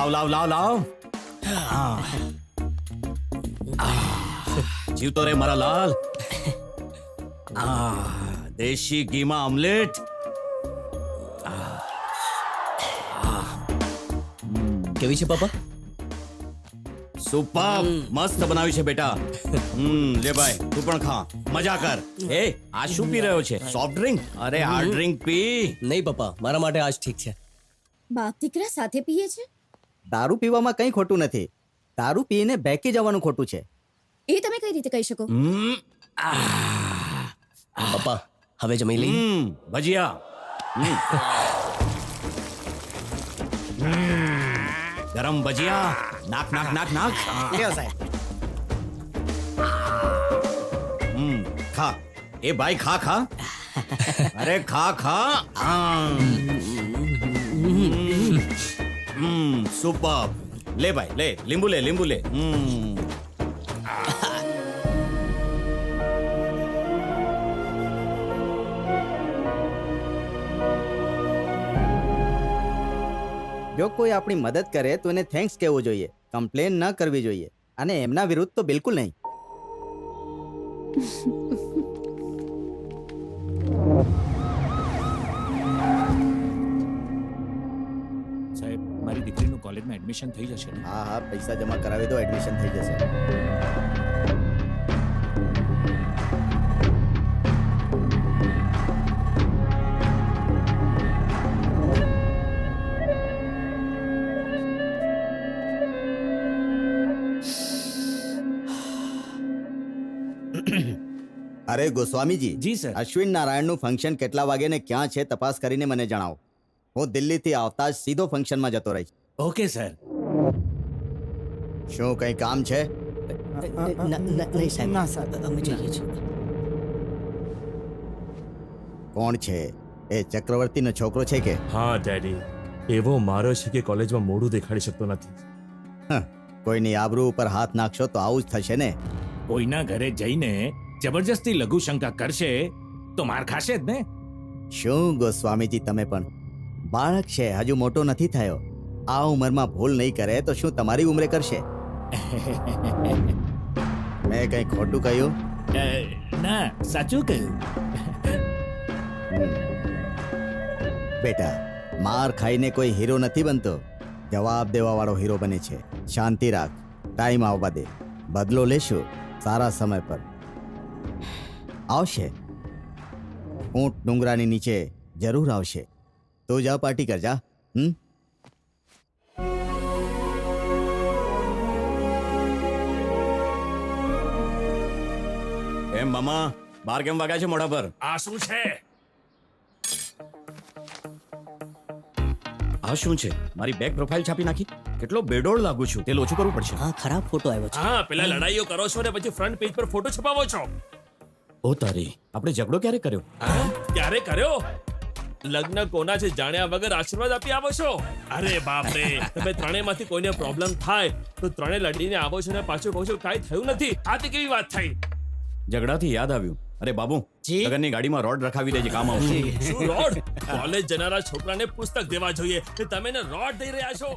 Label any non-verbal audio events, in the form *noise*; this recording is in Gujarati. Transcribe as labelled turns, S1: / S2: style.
S1: લાવ લાવ લાવ લાવ આ. આ. જીવતો રે મારા લાલ આ દેશી ઘીમાં ઓમલેટ
S2: કેવી છે પાપા
S1: સુપર મસ્ત બનાવ્યું છે બેટા હમ લે ભાઈ તું પણ ખા મજા કર એ આ શું પી રહ્યો છે સોફ્ટ ડ્રિંક અરે આ ડ્રિંક પી
S2: નહીં પપ્પા મારા માટે આજ ઠીક છે
S3: બાપ દીકરા સાથે પીએ છે
S4: દારૂ પીવામાં કંઈ ખોટું નથી. દારૂ પીને બેકી જવાનું ખોટું છે.
S3: એ તમે કઈ રીતે કહી શકો?
S2: પપ્પા હવે જમી લઈ
S1: ભજીયા. ગરમ ભજીયા. નાક નાક નાક નાક હમ ખા. એ ભાઈ ખા ખા. અરે ખા ખા. આમ. સુપર લે ભાઈ લે લીંબુ લે લીંબુ લે હમ
S4: જો કોઈ આપણી મદદ કરે તો એને થેન્ક્સ કહેવું જોઈએ. કમ્પ્લેન ન કરવી જોઈએ. અને એમના વિરુદ્ધ તો બિલકુલ નહીં.
S5: સાહેબ *laughs* એડમિશન થઈ જશે ને?
S4: હા હા પૈસા જમા કરાવી દો એડમિશન થઈ જશે. અરે ગોસ્વામીજી
S5: જી સર.
S4: અશ્વિન નારાયણનું ફંક્શન કેટલા વાગે ને ક્યાં છે તપાસ કરીને મને જણાવો. હું દિલ્હીથી આવતા જ સીધો ફંક્શનમાં જતો રહીશ.
S5: ઓકે સર
S4: શું કંઈ કામ છે?
S2: નહીં સાહેબ. અમે જઈએ છીએ.
S4: કોણ છે? એ ચક્રવર્તીનો છોકરો છે કે?
S6: હા ડેડી. એવો મારો છે કે કોલેજમાં મોઢું દેખાડી શકતો નથી.
S4: હં, કોઈની આબરૂ ઉપર હાથ નાખશો તો આવું જ થશે ને?
S5: કોઈના ઘરે જઈને જબરજસ્તી લઘુ શંકા કરશે તો માર ખાશે જ ને?
S4: શું ગોસ્વામીજી તમે પણ? બાળક છે હજુ મોટો નથી થયો. આ ઉંમરમાં ભૂલ નહીં કરે તો શું તમારી ઉંમરે કરશે? *laughs* મેં કંઈ ખોટું કહ્યું?
S5: ના સાચું કહ્યું. *laughs*
S4: બેટા માર ખાઈને કોઈ હીરો નથી બનતો. જવાબ દેવા વાળો હીરો બને છે. શાંતિ રાખ. ટાઈમ આવવા દે. બદલો લેશું. સારા સમય પર. આવશે. ઊંટ ડુંગરાની નીચે જરૂર આવશે. તું જા પાર્ટી કરજા. હમ?
S1: એમ મામા બાર કેમ વાગ્યા છે મોઢા પર?
S5: આ શું છે?
S1: આ શું છે? મારી બેક પ્રોફાઇલ છાપી નાખી? કેટલો બેડોળ લાગુ છું. તે ઓછું કરવું પડશે.
S2: હા ખરાબ ફોટો આવ્યો છે.
S6: હા પેલા લડાઈઓ કરો છો ને પછી ફ્રન્ટ પેજ પર ફોટો છપાવો છો.
S1: ઓ તારી આપણે ઝઘડો ક્યારે કર્યો?
S6: હા? ક્યારે કર્યો? લગ્ન કોના છે જાણ્યા વગર આશીર્વાદ આપી આવો છો? અરે બાપ રે તમે ત્રણેયમાંથી કોઈને પ્રોબ્લેમ થાય તો ત્રણે લડીને આવો છો ને પાછું કહો છો કાંઈ થયું નથી. આ તે કેવી વાત થઈ?
S1: ઝઘડાથી યાદ આવ્યું. અરે બાબુ લગનની ગાડીમાં રોડ રખાવી દેજે કામ આવશે.
S6: શું રોડ? કોલેજ જનારા છોકરાને પુસ્તક દેવા જોઈએ. ને તમે એને રોડ દઈ રહ્યા છો.